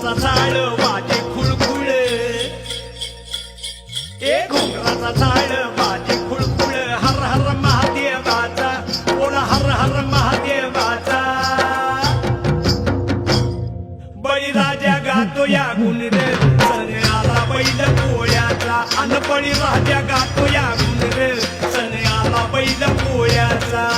घुंगराचा झाड माझे खुळखुळ. ए घुंगराचा झाड माझे खुळखुळ. हर हर महादेवाचा कोण हर हर महादेवाचा? बळीराजा गातो या गुणर सण आला बैल पोळ्याचा अन बळीराजा गातो या गुणर सण आला बैल पोळ्याचा